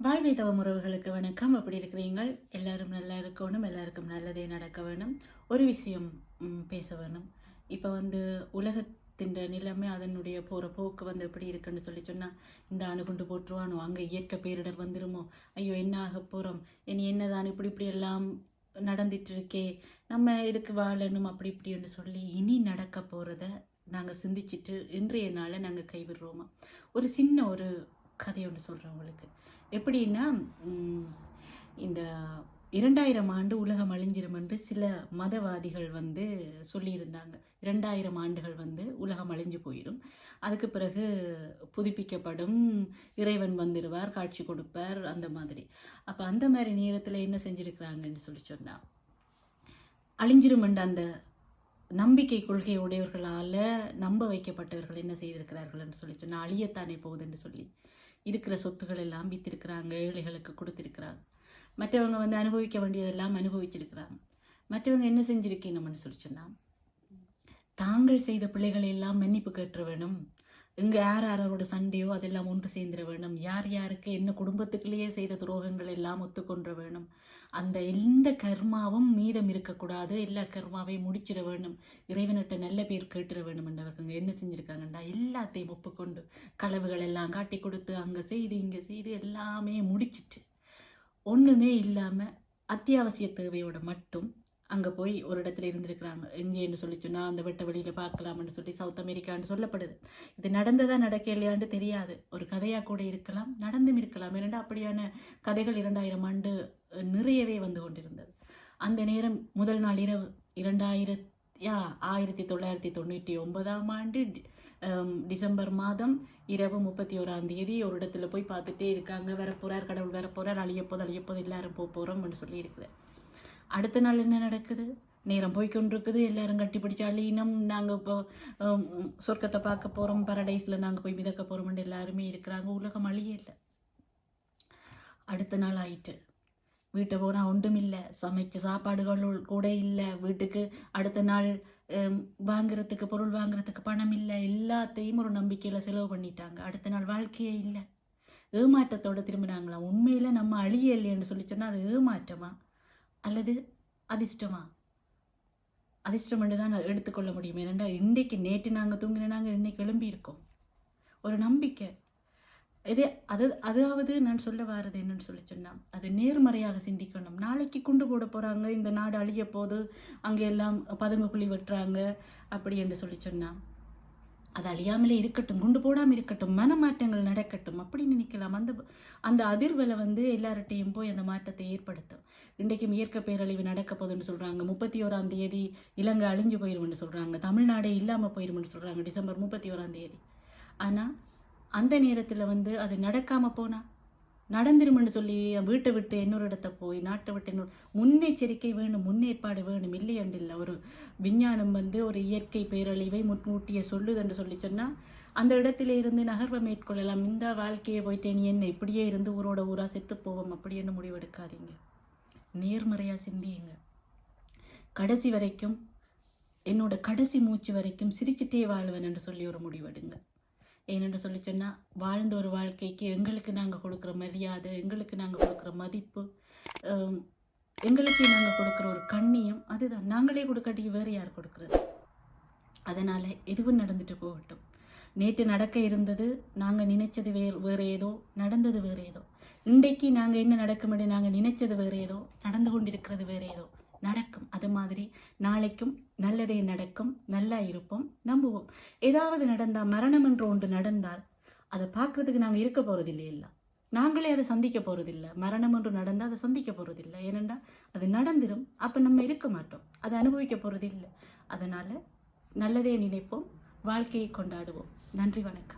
வாழ்வை தவம் உறவுகளுக்கு வணக்கம். அப்படி இருக்கிறீங்கள். எல்லாரும் நல்லா இருக்கணும். எல்லாருக்கும் நல்லதே நடக்க வேணும். ஒரு விஷயம் பேச வேணும். இப்போ வந்து உலகத்தின் நிலைமை அதனுடைய போகிற போக்கு வந்து எப்படி இருக்குன்னு சொல்லி சொன்னால் இந்த அணுகுண்டு போட்டுருவானோ? அங்கே இயற்கை பேரிடர் வந்துருமோ? ஐயோ என்ன ஆக போகிறோம் இனி என்னதான் இப்படி இப்படி எல்லாம் நடந்துட்டு இருக்கே? நம்ம இதுக்கு வாழணும்? அப்படி இப்படின்னு சொல்லி இனி நடக்க போகிறத நாங்கள் சிந்திச்சிட்டு இன்றைய நாளை நாங்கள் கைவிடுறோமா? ஒரு சின்ன ஒரு கதை ஒன்று சொல்கிறேன் உங்களுக்கு. எப்படின்னா இந்த இரண்டாயிரம் ஆண்டு உலகம் அழிஞ்சிரும் என்று சில மதவாதிகள் வந்து சொல்லியிருந்தாங்க. இரண்டாயிரம் ஆண்டுகள் வந்து உலகம் அழிஞ்சு போயிடும் அதுக்கு பிறகு புதுப்பிக்கப்படும் இறைவன் வந்துடுவார் காட்சி கொடுப்பார் அந்த மாதிரி. அப்போ அந்த மாதிரி நேரத்தில் என்ன செஞ்சுருக்கிறாங்கன்னு சொல்லி சொன்னால் அழிஞ்சிரும் அந்த நம்பிக்கை கொள்கை உடையவர்களால் நம்ப வைக்கப்பட்டவர்கள் என்ன செய்திருக்கிறார்கள் என்று சொல்லி சொன்னால் அழியத்தானே போகுதுன்னு சொல்லி. இருக்கிற சொத்துக்கள் எல்லாம் வித்திருக்கிறாங்க ஏழைகளுக்கு கொடுத்திருக்கிறாங்க. மற்றவங்க வந்து அனுபவிக்க வேண்டியதெல்லாம் அனுபவிச்சிருக்கிறாங்க. மற்றவங்க என்ன செஞ்சிருக்கீங்கன்னு சொல்லி சொன்னால் தாங்கள் செய்த பிள்ளைகளை எல்லாம் மன்னிப்பு கேட்டுற வேணும். இங்கே யார் யாரோட சண்டையோ அதெல்லாம் ஒன்று சேர்ந்துட வேணும். யார் யாருக்கு என்ன குடும்பத்துக்குள்ளேயே செய்த துரோகங்கள் எல்லாம் ஒத்துக்கொண்டு வேணும். அந்த எந்த கர்மாவும் மீதம் இருக்கக்கூடாது. எல்லா கர்மாவையும் முடிச்சிட வேணும். இறைவனிட்ட நல்ல பேர் கேட்டுற வேணும் என்ன செஞ்சுருக்காங்கண்டா? எல்லாத்தையும் ஒப்புக்கொண்டு களவுகள் எல்லாம் காட்டி கொடுத்து அங்கே செய்து இங்கே செய்து எல்லாமே முடிச்சிட்டு ஒன்றுமே இல்லாமல் அத்தியாவசிய தேவையோட மட்டும் அங்கே போய் ஒரு இடத்துல இருந்திருக்கிறாங்க. எங்கேன்னு சொல்லி சொன்னால் அந்த வெட்ட வழியில் பார்க்கலாம்னு சொல்லி சவுத் அமெரிக்கான்னு சொல்லப்படுது. இது நடந்ததா நடக்கலையான்னு தெரியாது. ஒரு கதையாக கூட இருக்கலாம் நடந்தும் இருக்கலாம். இரண்டு அப்படியான கதைகள் இரண்டாயிரம் ஆண்டு நிறையவே வந்து கொண்டிருந்தது. அந்த நேரம் முதல் நாள் இரவு இரண்டாயிரத்தி யா ஆயிரத்தி தொள்ளாயிரத்தி தொண்ணூற்றி ஒன்பதாம் ஆண்டு டிசம்பர் மாதம் இரவு முப்பத்தி ஓராம் தேதி ஒரு இடத்துல போய் பார்த்துட்டே இருக்காங்க. வரப்போறார் கடவுள் வரப்போறார் அழியப்போது அழியப்போது எல்லாரும் போக போகிறோம்னு சொல்லி இருக்கிறேன் அடுத்த நாள் என்ன நடக்குது? நேரம் போய்க்கொண்டிருக்குது. எல்லாரும் கட்டி பிடிச்சாலும் நாங்கள் இப்போ சொர்க்கத்தை பார்க்க போகிறோம் பரடைஸில் நாங்கள் போய் மிதக்க போகிறோம்னு எல்லாருமே இருக்கிறாங்க. உலகம் அழிய இல்லை. அடுத்த நாள் ஆயிட்டு வீட்டை போனால் ஒன்றும் இல்லை சமைக்க சாப்பாடுகள் கூட இல்லை. வீட்டுக்கு அடுத்த நாள் வாங்குறதுக்கு பொருள் வாங்குறதுக்கு பணம் இல்லை. எல்லாத்தையும் ஒரு நம்பிக்கையில் செலவு பண்ணிட்டாங்க. அடுத்த நாள் வாழ்க்கையே இல்லை. ஏமாற்றத்தோடு திரும்பினாங்களாம். உண்மையில் நம்ம அழிய இல்லைன்னு சொல்லி சொன்னால் அது ஏமாற்றமா? அல்லது அதிர்ஷ்டமா? அதிர்ஷ்டம் என்று தான் நான் எடுத்துக்கொள்ள முடியும். ஏனென்றால் இன்றைக்கு நேற்று நாங்கள் தூங்கின நாங்கள் இன்னைக்கு எழும்பி இருக்கோம் ஒரு நம்பிக்கை. இது அது அதாவது நான் சொல்ல வாரது என்னன்னு சொல்லி சொன்னால் அது நேர்மறையாக சிந்திக்கணும். நாளைக்கு குண்டு போட போகிறாங்க இந்த நாடு அழிய போது அங்கே எல்லாம் பதுங்கு குழி வெட்டுறாங்க அப்படி என்று சொல்லி சொன்னால் அது அழியாமலே இருக்கட்டும் குண்டு போடாமல் இருக்கட்டும் மனமாற்றங்கள் நடக்கட்டும் அப்படின்னு நினைக்கலாம். அந்த அந்த அதிர்வலை வந்து எல்லார்ட்டையும் போய் அந்த மாற்றத்தை ஏற்படுத்தும். இன்றைக்கும் இயற்கை பேரழிவு நடக்க போகுதுன்னு சொல்கிறாங்க முப்பத்தி ஓராம் தேதி இலங்கை அழிஞ்சு போயிரும்னு சொல்கிறாங்க தமிழ்நாடே இல்லாமல் போயிரும்னு சொல்கிறாங்க டிசம்பர் முப்பத்தி ஓராம் தேதி. ஆனால் அந்த நேரத்தில் வந்து அது நடக்காமல் போனால் நடந்துருமென்னு சொல்லி வீட்டை விட்டு இன்னொரு இடத்த போய் நாட்டை விட்டு இன்னொரு முன்னெச்சரிக்கை வேணும் முன்னேற்பாடு வேணும் இல்லையண்டில்லை ஒரு விஞ்ஞானம் வந்து ஒரு இயற்கை பேரழிவை முன்கூட்டிய சொல்லுதுன்னு சொல்லி சொன்னால் அந்த இடத்துல இருந்து நகர்வை மேற்கொள்ளலாம். இந்த வாழ்க்கையை போயிட்டு நீ என்ன? இப்படியே இருந்து ஊரோட ஊரா செத்து போவோம். அப்படின்னு முடிவெடுக்காதீங்க. நேர்மறையாக சிந்தியுங்க. கடைசி வரைக்கும் என்னோட கடைசி மூச்சு வரைக்கும் சிரிச்சிட்டே வாழ்வேன் என்று சொல்லி ஒரு முடிவெடுங்க. ஏனென்று சொல்லி சொன்னால் வாழ்ந்த ஒரு வாழ்க்கைக்கு எங்களுக்கு நாங்கள் கொடுக்குற மரியாதை எங்களுக்கு நாங்கள் கொடுக்குற மதிப்பு எங்களுக்கு நாங்கள் கொடுக்குற ஒரு கண்ணியம் அதுதான். நாங்களே கொடுக்காட்டி வேறு யார் கொடுக்குறது? அதனால் எதுவும் நடந்துட்டு போகட்டும். நேற்று நடக்க இருந்தது நாங்கள் நினைச்சது வேறு வேறு ஏதோ நடந்தது வேறு ஏதோ. இன்றைக்கு நாங்கள் என்ன நடக்கும்படி நாங்கள் நினைச்சது வேறு ஏதோ நடந்து கொண்டிருக்கிறது வேறு ஏதோ. நடக்கும். அது மாதிரி நாளைக்கும் நல்லதே நடக்கும். நல்லா இருப்போம். நம்புவோம். ஏதாவது நடந்தால் மரணம் என்று ஒன்று நடந்தால் அதை பார்க்கறதுக்கு நாங்கள் இருக்க போகிறதில்லை இல்லை. நாங்களே அதை சந்திக்க போகிறதில்ல மரணம் ஒன்று நடந்தால் அதை சந்திக்க போகிறதில்ல ஏனெண்டா அது நடந்துடும் அப்போ நம்ம இருக்க மாட்டோம். அதை அனுபவிக்க போகிறது இல்லை அதனால் நல்லதே நினைப்போம். வாழ்க்கையை கொண்டாடுவோம். நன்றி வணக்கம்.